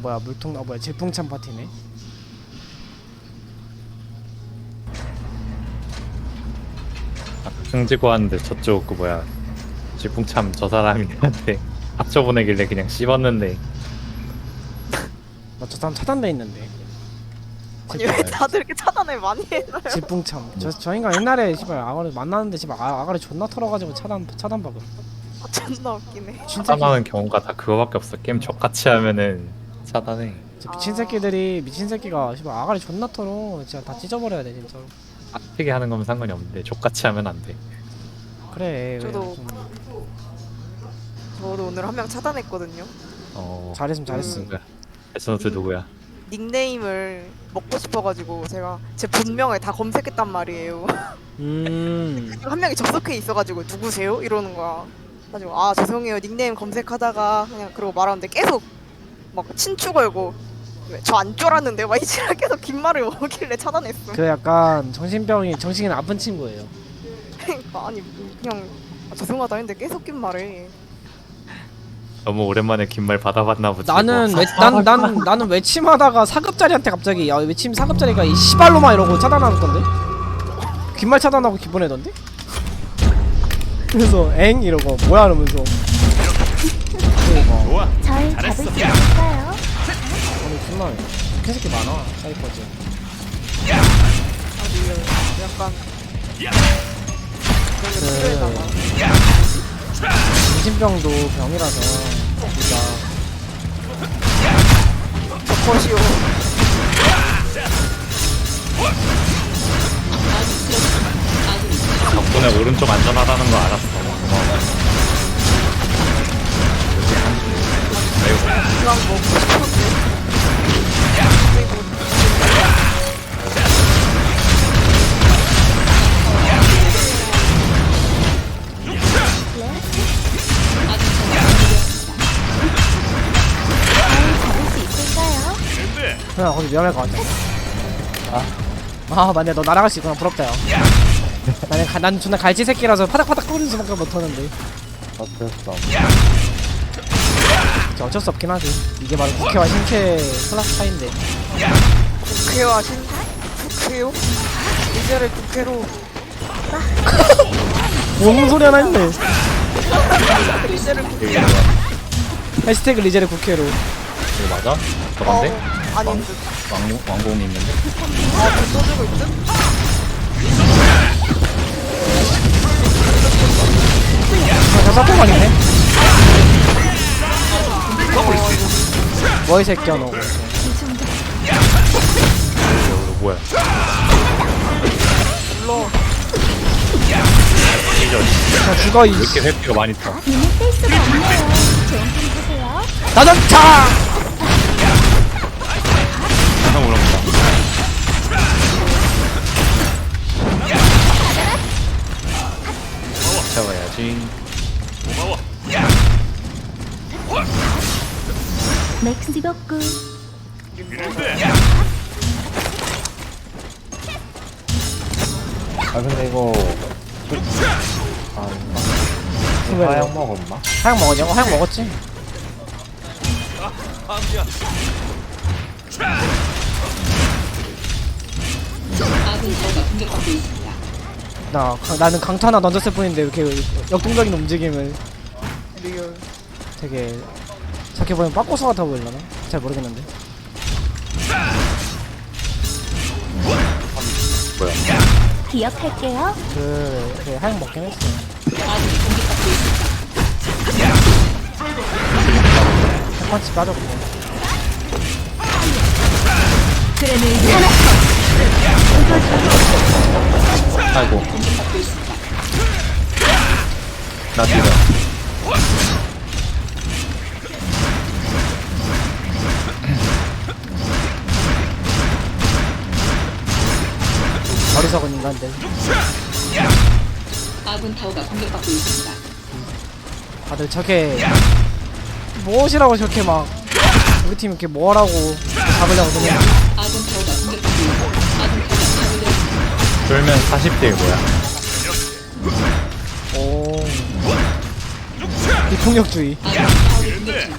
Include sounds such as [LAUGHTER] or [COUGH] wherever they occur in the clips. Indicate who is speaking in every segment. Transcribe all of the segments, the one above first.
Speaker 1: 뭐야 물통 아 뭐야 질풍참 파티네.
Speaker 2: 승지고 하는데 저쪽 그 뭐야 질풍참 저 사람이한테 합쳐 보내길래 그냥 씹었는데.
Speaker 1: 나 저 사람 차단돼 있는데.
Speaker 3: 아니 왜 다들 이렇게 차단을 많이 해놔요?
Speaker 1: 질풍참. 저, 저 인간 옛날에 씨발 아가리 만났는데 씨발 아, 아가리 존나 털어가지고 차단 차단 박음.
Speaker 3: 아, 존나 웃기네.
Speaker 1: 진짜
Speaker 2: 차단하는 경우가 다 그거밖에 없어. 게임 적같이 하면은 차단해
Speaker 1: 저 미친 새끼들이 미친 새끼가 씨발 아가리 존나 털어. 진짜 다 찢어버려야 돼 진짜로.
Speaker 2: 빡세게 하는 거면 상관이 없는데. 적같이 하면 안돼.
Speaker 1: 그래
Speaker 3: 저도
Speaker 1: 좀.
Speaker 3: 저도 오늘 한 명 차단했거든요.
Speaker 2: 어.
Speaker 1: 잘했으면 잘했어
Speaker 2: 누구야 에스노트 누구야?
Speaker 3: 닉네임을 먹고 싶어가지고 제가 제 본명을 다 검색했단 말이에요.
Speaker 1: 음. [LAUGHS]
Speaker 3: 한 명이 접속해 있어가지고 누구세요? 이러는 거야. 가지고 아 죄송해요. 닉네임 검색하다가 그냥 그러고 말하는데 계속 막 친추 걸고 저 안 쫄았는데 막 이지랄 계속 긴 말을 먹길래 차단했어.
Speaker 1: 그 약간 정신병이 정신이 나쁜 친구예요.
Speaker 3: 그러니까 아니 그냥 아, 죄송하다 했는데 계속 긴 말을.
Speaker 2: 너무 오랜만에 긴 말 받아봤나 보지.
Speaker 1: 나는
Speaker 2: 뭐.
Speaker 1: 외, 난, 난, 나는 외침하다가 사급자리한테 갑자기 야 외침 사급자리가 이 씨발로마 이러고 차단하는 건데? 귓말 차단하고 기본애던데? 그래서 엥? 이러고 뭐야? 이러면서 그리고
Speaker 4: 막절 잡을 수 있을까요?
Speaker 1: 아니 존나 그 새끼 많아. 사이퍼즈
Speaker 3: 약간 필요해다가
Speaker 1: 정신병도 병이라서 진짜.
Speaker 3: 저것이요.
Speaker 2: 덕분에 오른쪽 안전하다는 거 알았어
Speaker 3: 먹고?
Speaker 1: 그냥 거기 위험할 것 같아. 아. 맞네. 너 날아갈 수 있구나. 부럽다 요 나는 [LAUGHS] 가, 난 존나 갈치 새끼라서 파닥파닥 거리는 수밖에 못하는데. 진짜 어쩔 수 없긴 하지 이게 바로 국회와 신캐 클라스 차인데
Speaker 3: 국회와 신 국회요? 이제를 국회로 [LAUGHS]
Speaker 1: 뭔 소리 하나 했네
Speaker 3: 이제를 국회
Speaker 1: 해시태그 리젤의 국회로
Speaker 2: 이거 맞아? 저건데?
Speaker 3: 어, 아닌 듯.
Speaker 2: 왕, 왕공이 있는데?
Speaker 3: 아, 그 써주고 있든?
Speaker 1: 저 서포만이네 뭐이 새끼야 너
Speaker 2: 이거 뭐야
Speaker 1: 자 죽어 이
Speaker 2: 이렇게 회피가 많이 타
Speaker 4: 눈을 뗄 수가 없네요. 좋은 품 보세요.
Speaker 1: 나전차
Speaker 4: 덕구
Speaker 5: 아 근데 이거 아
Speaker 1: 왜?
Speaker 5: 화약 먹었나?
Speaker 1: 하약 먹었냐고? 하약 먹었지 나 강- 나는 강타 하나 던졌을 뿐인데 이렇게 역동적인 움직임을. 되게 저렇게 보면 빠꼬서 같아 보이려나? 잘 모르겠는데.
Speaker 4: 기억할게요.
Speaker 1: 그, 그 하약 먹긴 했어. 한번씩 빠졌고.
Speaker 2: 아이고. 나 뒤다
Speaker 1: 어리석은 인간들
Speaker 6: 아군 타워가 공격받고 있습니다.
Speaker 1: 다들 저게 무엇이라고 저렇게 막 우리 팀 이렇게 뭐라고 잡으려고 그냥
Speaker 6: 아군 타워가 공격받고 있습니다. 아군 타워가 파괴되었습니다.
Speaker 2: 쫄면 40대 뭐야
Speaker 1: 오 비폭력주의
Speaker 6: 아군 타워를 공격 중입니다.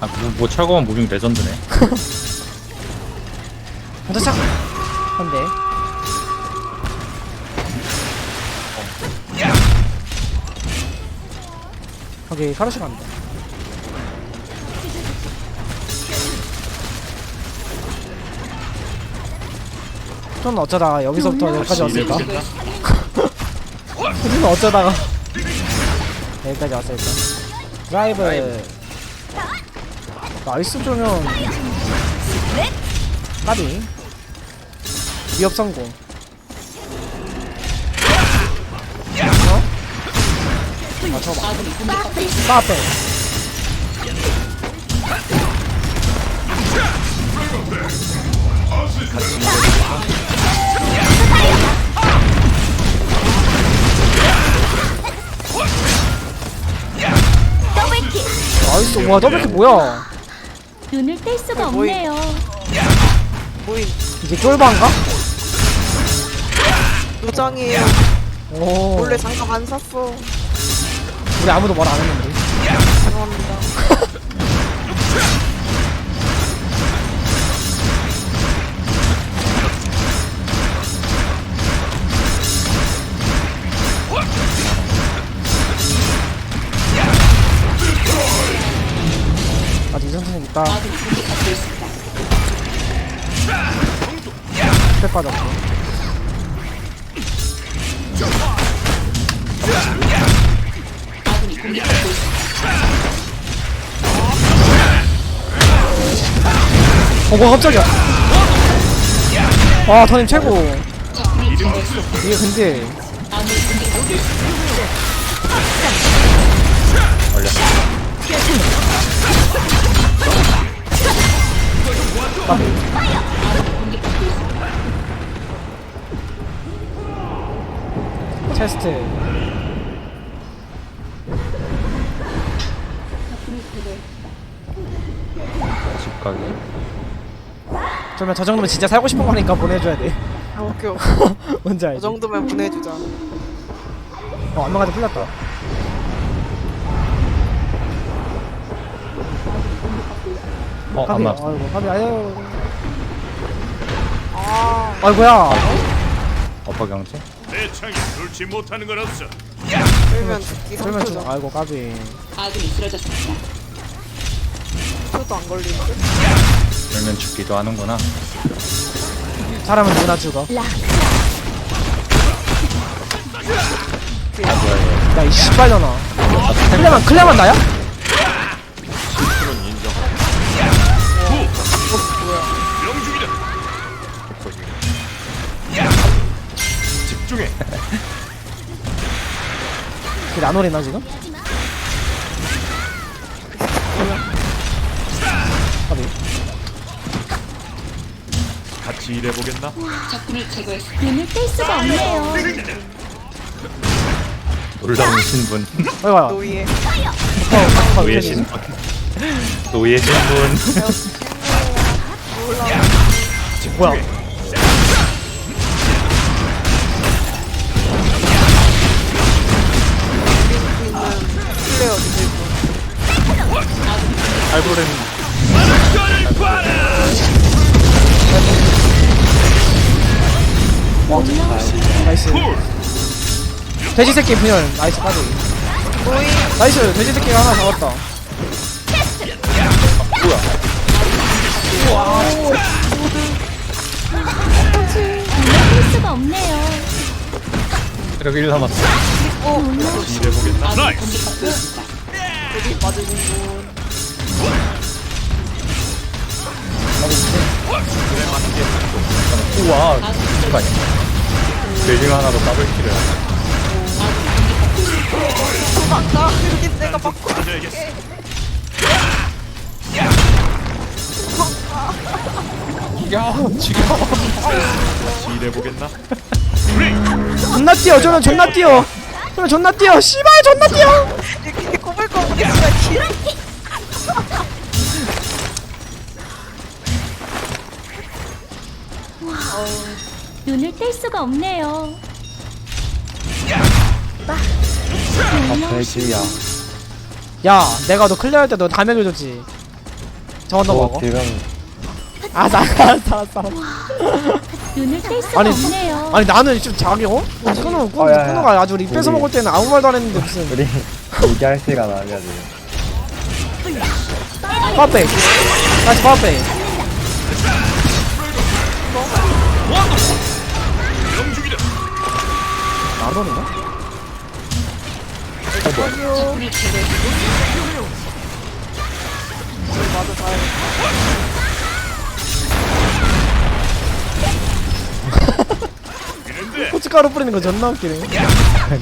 Speaker 2: 아, 뭐, 뭐 철거만 무빙 레전드네. [LAUGHS]
Speaker 1: 도착 한대 거기 카르시 간다 저는 어쩌다가 여기서부터 여기까지 왔을까? [LAUGHS] 저는 어쩌다가 여기까지 왔을까? 드라이브. 나이스 조면 까비. 위협 성공 맞춰봐. 빠빼
Speaker 4: 더블킥.
Speaker 1: 나이스 와 더블킥 뭐야
Speaker 4: 눈을 뗄 수가
Speaker 3: 어, 뭐이-
Speaker 4: 없네요.
Speaker 3: 모임
Speaker 1: 이게 쫄바인가?
Speaker 3: 노장이에요
Speaker 1: 오
Speaker 3: 원래 장갑 안 샀어
Speaker 1: 우리 아무도 말 안 했는데.
Speaker 3: 죄송합니다
Speaker 1: 아직 이 선생님 있다.
Speaker 6: 아군이 공격받고 있습니다.
Speaker 1: 스펙 빠졌고 어 뭐야 깜짝이야 와 터님 최고. 이게 근데
Speaker 6: 있습니다.
Speaker 1: 테스트
Speaker 2: 집 가기.
Speaker 1: 그러면 저 정도면 진짜 살고 싶은 거니까 보내줘야 돼.
Speaker 3: 아 웃겨 [LAUGHS]
Speaker 1: 뭔지
Speaker 3: 그
Speaker 1: 알지?
Speaker 3: 정도면 보내주자.
Speaker 1: 어 안마가지 풀렸다.
Speaker 2: 어,
Speaker 1: 까비
Speaker 2: 안마.
Speaker 1: 아이고 까비 아유.
Speaker 3: 아.
Speaker 1: 아이고야.
Speaker 2: 어퍼 경치?
Speaker 7: 내 창에 돌지 못하는 건 없어.
Speaker 3: 끌면 죽기
Speaker 1: 그러면 좀
Speaker 3: 3초죠
Speaker 1: 아이고 까비.
Speaker 6: 아군이 쓰러졌습니다.
Speaker 3: 초도 안 걸리는데
Speaker 2: 그러면 죽기도 하는구나.
Speaker 1: 사람은 누구나 죽어
Speaker 4: 락.
Speaker 2: 아, 뭐야, 이거.
Speaker 1: 야 이 씨발려나 클레만 클레만 나야? 그게 나노리나 지금?
Speaker 7: 같이 일해보겠나?
Speaker 6: 적군을 제거했습니다.
Speaker 4: 눈을 뗄 수가 없네요.
Speaker 2: 놀라운 신분.
Speaker 1: 아이고야
Speaker 3: 노이에
Speaker 1: 어,
Speaker 2: 노예 신분. 노예 신분.
Speaker 1: 뭐야
Speaker 3: 있는
Speaker 1: 나이스 돼지 새끼 분열 나이스
Speaker 3: 노이
Speaker 1: 나이스 돼지 새끼가 하나 잡았다
Speaker 4: 뗄 수가 없네요.
Speaker 2: 이렇게 1 남았어.
Speaker 7: 같이 일해보겠나?
Speaker 6: 아군이
Speaker 7: 나이스.
Speaker 3: 맞으신 분
Speaker 2: 우와. 아니야. 빌딩 하나로 더블킬을.
Speaker 3: 도망가 여기 내가
Speaker 7: 찾아야겠어.
Speaker 2: 야, 지금.
Speaker 7: 같이 일해보겠나?
Speaker 1: 존나 뛰어 저는 존나 뛰어 저는 존나 뛰어 씨발 존나 뛰어
Speaker 3: 이렇게 꼬불꼬불 있으
Speaker 4: 뗄 수가 없네요.
Speaker 5: 아 돼지야
Speaker 1: 야 내가 너 클리어 할 때 너 담액을 줬지 저건
Speaker 5: 너저
Speaker 1: 먹어
Speaker 5: 지금
Speaker 1: 아 알았어 알았어 알았어
Speaker 4: 눈을 뗄 수가
Speaker 1: 아니,
Speaker 4: 없네요.
Speaker 1: 아니 나는 좀 자기 어? 끊어 끊어
Speaker 5: 어, 야, 야.
Speaker 1: 끊어 가 아주 우리 뺏어 먹을 때는 아무 말도 안 했는데 무슨
Speaker 5: 우리 얘기할 시간 아니야 지금.
Speaker 1: 파워백 다시 파워백 나도는가?
Speaker 3: 맞아 잘.
Speaker 1: 고춧가루 뿌리는 거 존나 웃기네. 나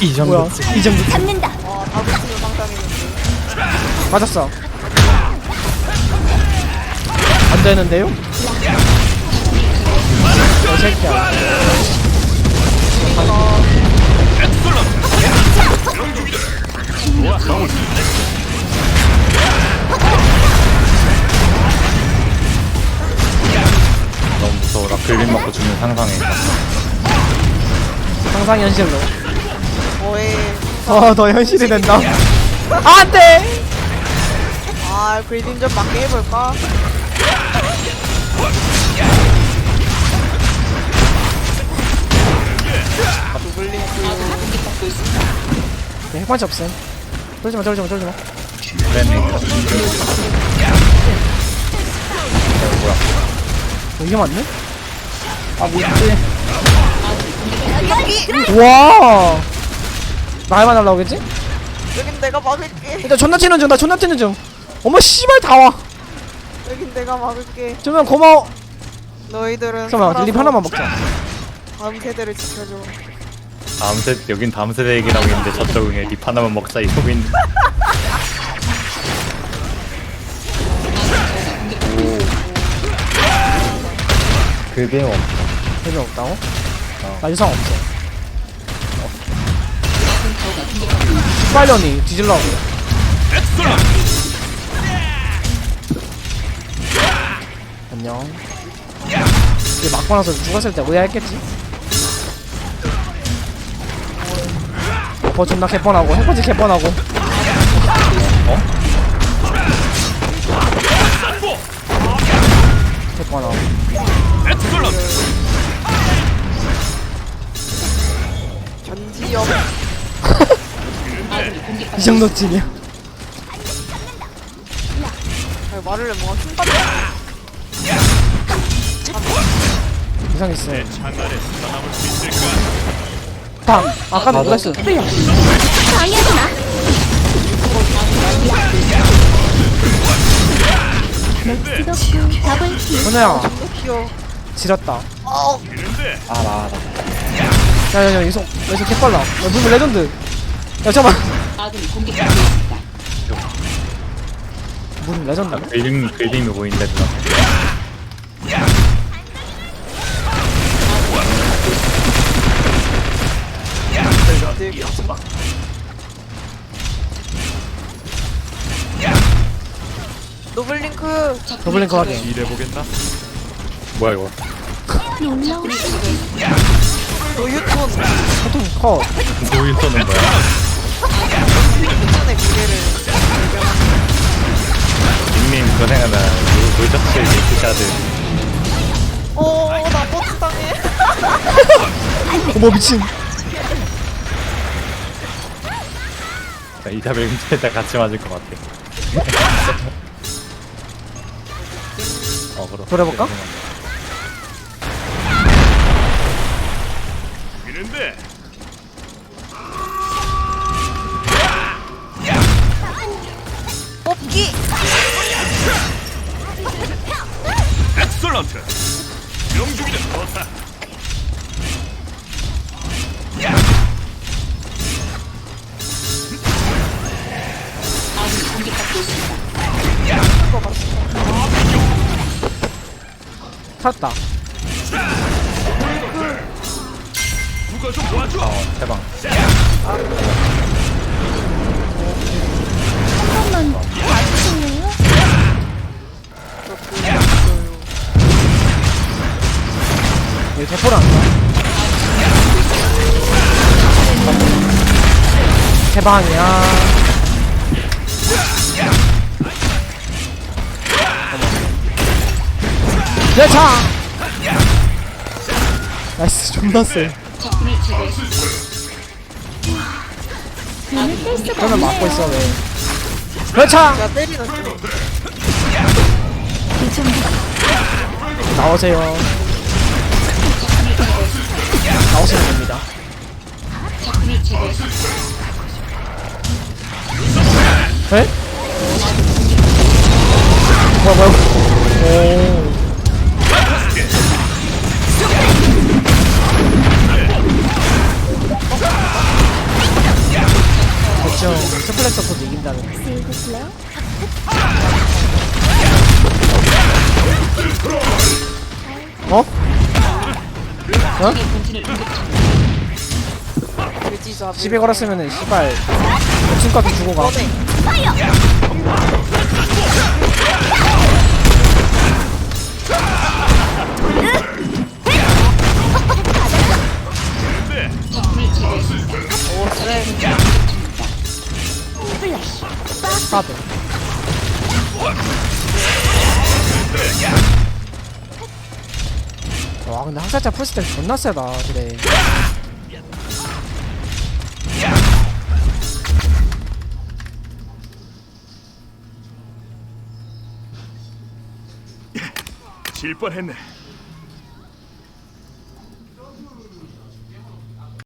Speaker 2: 이 정도
Speaker 1: 뭐야 이 정도
Speaker 4: 잡는다.
Speaker 3: 와 다그치는 상상했는데.
Speaker 1: 맞았어 안 되는데요? 이 새끼야
Speaker 2: 너무 무서워라 글림 먹고 죽는 상상해
Speaker 1: 상상 현실로
Speaker 3: 뭐해?
Speaker 1: 어더 현실이 된다 안 돼
Speaker 3: 아 그리딩 좀 맞게 해볼까?
Speaker 6: 있습니다.
Speaker 1: 핵반치 없음 쫄지 마 쫄지 마 쫄지마
Speaker 2: 그랬네
Speaker 1: 어, 이게 맞네?
Speaker 5: 아 뭐지?
Speaker 1: 와 나이만 날라오겠지?
Speaker 3: 여긴 내가 막을게.
Speaker 1: 일단 존나 튀는 중나 존나 튀는 중 어머 씨발 다와
Speaker 3: 여긴 내가 막을게.
Speaker 1: 조명 고마워
Speaker 3: 너희들은
Speaker 1: 잠깐만
Speaker 3: 살아서
Speaker 1: 립 하나만 먹자
Speaker 3: 다음 세대를 지켜줘.
Speaker 2: 다음 세 여긴 다음 세대 얘기를 하고 있는데 저쪽은 립 하나만 먹자 이러고 있는
Speaker 5: 그게 없.
Speaker 1: 대명 없다고? 나 유상 없어 빨려니 뒤질라고. 안녕. 이제 맞고 나서 죽었을 때 오해했겠지? 어 존나 개뻔하고 해코지 개뻔하고. 어? 개뻔하고.
Speaker 6: 아군 [LAUGHS] 이 공격받고
Speaker 1: 이 정도 찐이야
Speaker 3: 아니, 말을 해 뭔가.
Speaker 1: 이상했어
Speaker 7: 장안에 살아남을 수 있을까?
Speaker 1: 당 아까 누구했어
Speaker 4: 방해하지 마. 넥스덕구 더블킬.
Speaker 1: 은혜야
Speaker 3: 너 귀여워.
Speaker 1: 지렸다
Speaker 3: 어,
Speaker 5: 아 나다.
Speaker 1: 야야야 이속 이속 개빨라 야 무슨 레전드 야 잠깐만.
Speaker 6: 아군이 공격받고 있습니다.
Speaker 1: 무슨 레전드
Speaker 2: 글림 글림이 보이는데 누나.
Speaker 3: 노블링크
Speaker 1: 더블링크 확인.
Speaker 7: 일해보겠나?
Speaker 2: 뭐야 이거?
Speaker 4: 놀라운
Speaker 3: 노유톤.
Speaker 1: 보통 컷.
Speaker 2: 보일 쏘는 거야
Speaker 3: 유톤의 미래를
Speaker 2: 닉네임 그거 생각나 노저스 밀크샤드
Speaker 3: 어, 나 버스 당해. [LAUGHS]
Speaker 1: 어머 미친.
Speaker 2: 이사벨 근처에다 같이 맞을 것 같아. [LAUGHS] 어 그럼
Speaker 1: 돌아볼까?
Speaker 7: 이는데 엑설런트. 명중이다 좋다
Speaker 6: 아군이 공격받고 있습니다.
Speaker 1: 찾았다.
Speaker 7: 누가 좀 도와줘.
Speaker 2: 어 채방
Speaker 4: 번만 봐주실래
Speaker 1: 왜 대포를 안 가? 대방이야. 예차. 나이스 존나 세. 그러면 막고 있어. 왜?
Speaker 4: 정도
Speaker 1: 나오세요. 나오시면 됩니다.
Speaker 6: 적군을 제거했습니다.
Speaker 1: 에? 뭐야 뭐야 오 그쵸 스플렉 서포트 이긴다는
Speaker 3: 돼지잡이.
Speaker 1: 시비 걸었으면은 씨발 목숨값이 주고 가.
Speaker 3: 오, 쎄.
Speaker 1: 카드 근데 항살자 풀스텝 존나 세다 그래
Speaker 7: 질 뻔했네.